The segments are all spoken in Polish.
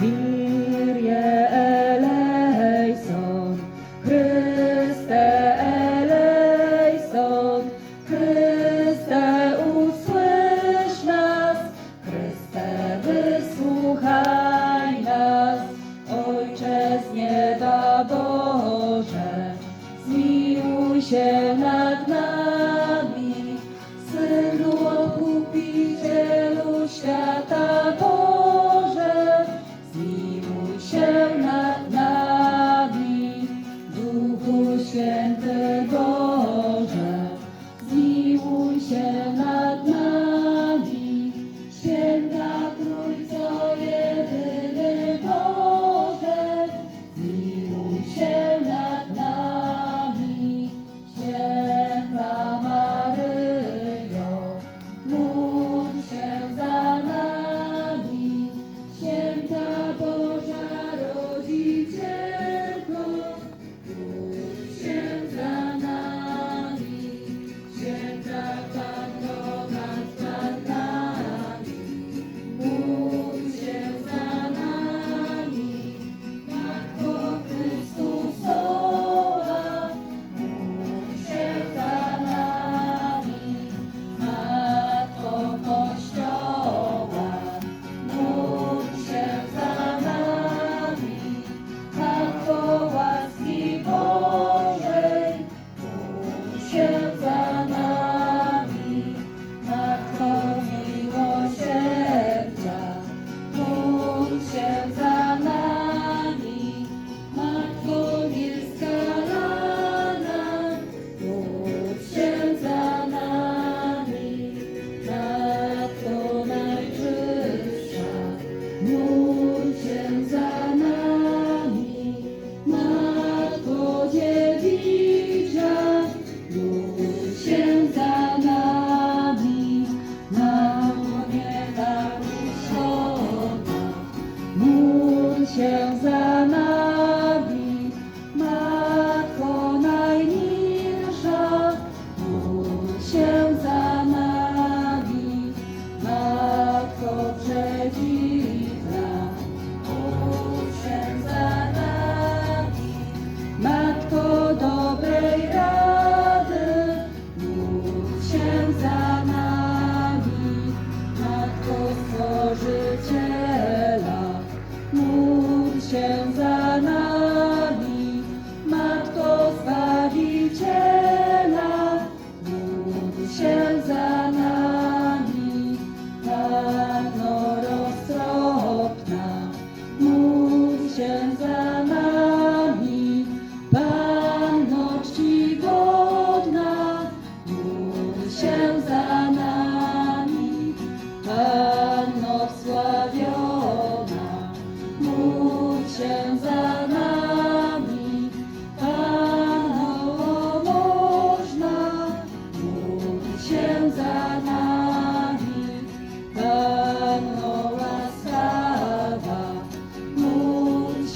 Kyrie eleison, Chryste eleison, Chryste usłysz nas, Chryste wysłuchaj nas, Ojcze z nieba Boże, zmiłuj się nad nami. Show. Mama.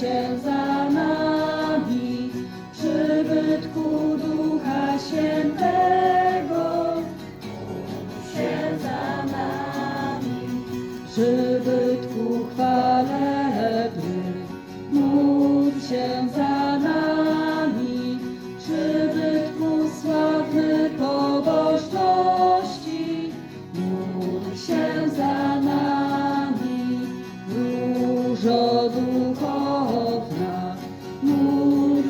się za nami, przybytku Ducha Świętego. Módl się za nami, przybytku chwalebny, módl się za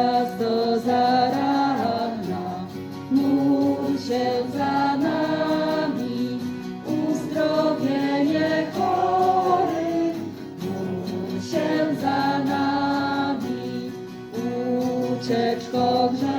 gwiazdo zaranna, módl się za nami, uzdrowienie chorych, módl się za nami, ucieczko grzechu.